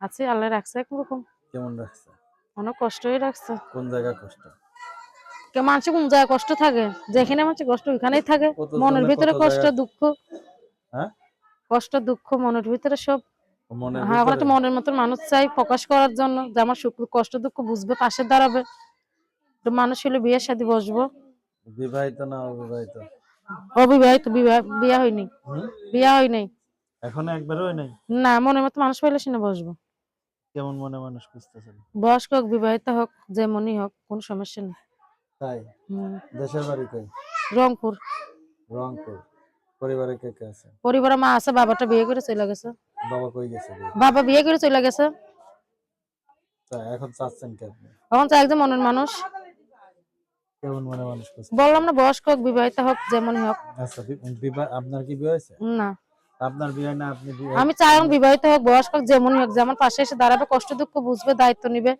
আছে আল্লাহ রাখছে একরকম। কেমন রাখছে? অনেক কষ্টই রাখছে। কোন জায়গা কষ্ট? কে মানুষের কোন জায়গায় কষ্ট থাকে? যেখানে মানুষের কষ্ট ওইখানেই থাকে। মনের ভিতরে কষ্ট দুঃখ। হ্যাঁ? কষ্ট দুঃখ মনের ভিতরে সব। মনের হ্যাঁ একটা মনের মতন মানুষ চাই প্রকাশ করার জন্য যে আমার সুখ কষ্ট দুঃখ বুঝবে পাশে দাঁড়াবে। তো মানুষ হলে বিয়ের সাথে বসবো। বিবাহিত না অবিবাহিত? অবিবাহিত বিবাহ বিয়া হয়নি? বিয়া হয় নাই এখনও একবারও হয় নাই না মনের মতো মানুষ পাইলে শুনে বসবো। কেমন মনে মানুষ খুঁজতেছেন বয়স্ক হোক বিবাহিত হোক যেমনই হোক কোনো সমস্যা নেই। তাই? দেশের বাড়ি কই? রংপুর। রংপুর। পরিবারে কে কে আছে? পরিবারে মা আছে বাবাটা বিয়ে করে চলে গেছে। বাবা কই গেছে বাবা বিয়ে করে চলে গেছে। তা এখন চাচ্ছেন কে আপনি? এখন চাই মনের মানুষ। কেমন মনে মানুষ বললাম না বয়স্ক হোক বিবাহিত হোক যেমনই হোক। আচ্ছা আপনার কি বিয়ে হয়েছে? না। আপনার বিয়ে না আপনি বিয়ে আমি চাই এখন বিবাহিত হোক বয়স্ক হোক যেমনই হোক যেমন পাশে এসে দাঁড়াবে কষ্ট দুঃখ বুঝবে দায়িত্ব নিবে।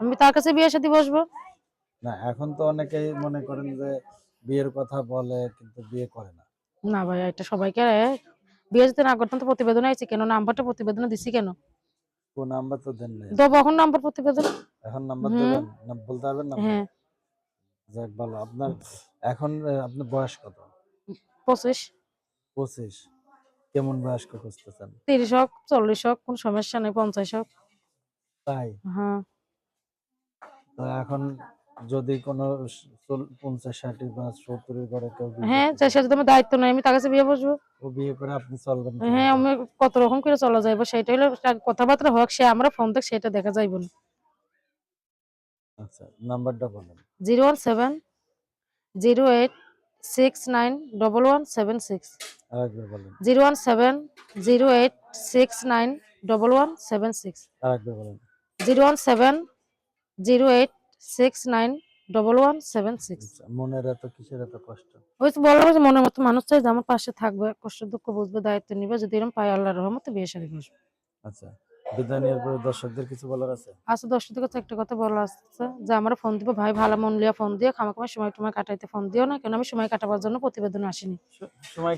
আমি তার কাছে বিয়ে সাথে বসবো। না এখন তো অনেকেই মনে করেন যে বিয়ের কথা বলে কিন্তু বিয়ে করে না। না ভাই এটা সবাইকে বিয়ে যদি না করতাম তো প্রতিবেদন আইছে কেন? নাম্বারটা প্রতিবেদন দিছি কেন? কোন নাম্বার তো দেন নাই। দেবো এখন নাম্বার প্রতিবেদন। এখন নাম্বার। দেবেন? না বলতে পারবেন না? হ্যাঁ। যাক ভালো। আপনার এখন আপনার বয়স কত? পঁচিশ। পঁচিশ। কেমন বয়স্ক খুঁজতেছেন? তিরিশ হোক চল্লিশ হোক কোন সমস্যা নেই পঞ্চাশ হোক। তাই? হ্যাঁ। তো এখন যদি কোনো পঞ্চাশ ষাটের বা সত্তরের ঘরে কেউ হ্যাঁ সে যদি আমার দায়িত্ব নেই আমি তার কাছে বিয়ে বসবো। ও বিয়ে করে আপনি চলবেন হ্যাঁ আমি কত রকম করে চলা যাইবো সেটা হলো কথাবার্তা হোক সে আমরা ফোন থেকে সেটা দেখা যাইব না। আচ্ছা নাম্বারটা বলেন। Zero one seven zero eight six nine double one seven six. Zero one seven zero eight six nine double one seven six. Zero one seven zero eight six nine double one seven six. আচ্ছা, মনের এত কিসের এত কষ্ট? ওই তো বললাম যে মনের মতো মানুষ চাই যে আমার পাশে থাকবে কষ্ট দুঃখ বুঝবে দায়িত্ব নিবে যদি এরকম পাই আল্লাহর রহমতে বিয়ে সারি আচ্ছা। বিদায় নেওয়ার পরে দর্শকদের কিছু বলার আছে? আচ্ছা একটা কথা যে আমার ফোন দিব। ভাই ভালো মন লিয়া ফোন দিও। খামা খামা সময় টময় কাটাইতে ফোন দিও না। কেন আমি সময় কাটাবার জন্য প্রতিবেদন আসিনি।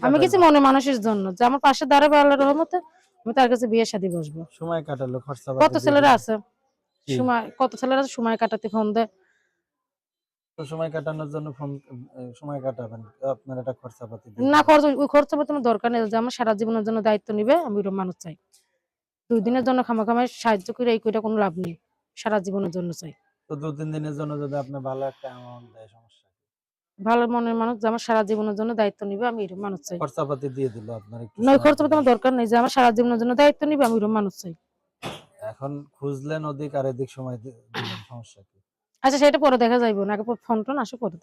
আমি কিছু মনে মানুষের জন্য যে আমার পাশে দাঁড়াবে আল্লাহর রহমতে আমি তার কাছে বিয়ে শাদী বসবো। সময় কাটালো খরচা কত ছেলেরা আছে? সময় কত ছেলেরা আছে? সময় কাটাতে ফোন দেয়। সময় কাটানোর জন্য ফোন সময় কাটাবেন। আপনার একটা খরচা না খরচ ওই আমার দরকার নেই। যে আমার সারা জীবনের জন্য দায়িত্ব নিবে আমি ওরকম মানুষ চাই। দুই দিনের জন্য খামা খামায় সাহায্য করে এই কইটা কোনো লাভ নেই। সারা জীবনের জন্য চাই। তো দু তিন দিনের জন্য যদি আপনি ভালো একটা অ্যামাউন্ট দেয় সমস্যা কি? ভালো মনের মানুষ যে আমার সারা জীবনের জন্য দায়িত্ব নিবে আমি এরকম মানুষ চাই। খরচা পাতি দিয়ে দিল আপনার একটু নয় খরচ পাতি আমার দরকার নেই যে আমার সারা জীবনের জন্য দায়িত্ব নিবে আমি ওরকম মানুষ চাই। এখন খুঁজলেন ওদিক আর এদিক সময় দি- দিলেন সমস্যা কি? আচ্ছা সেটা পরে দেখা যাইব না আগে ফোন টোন আসো পরে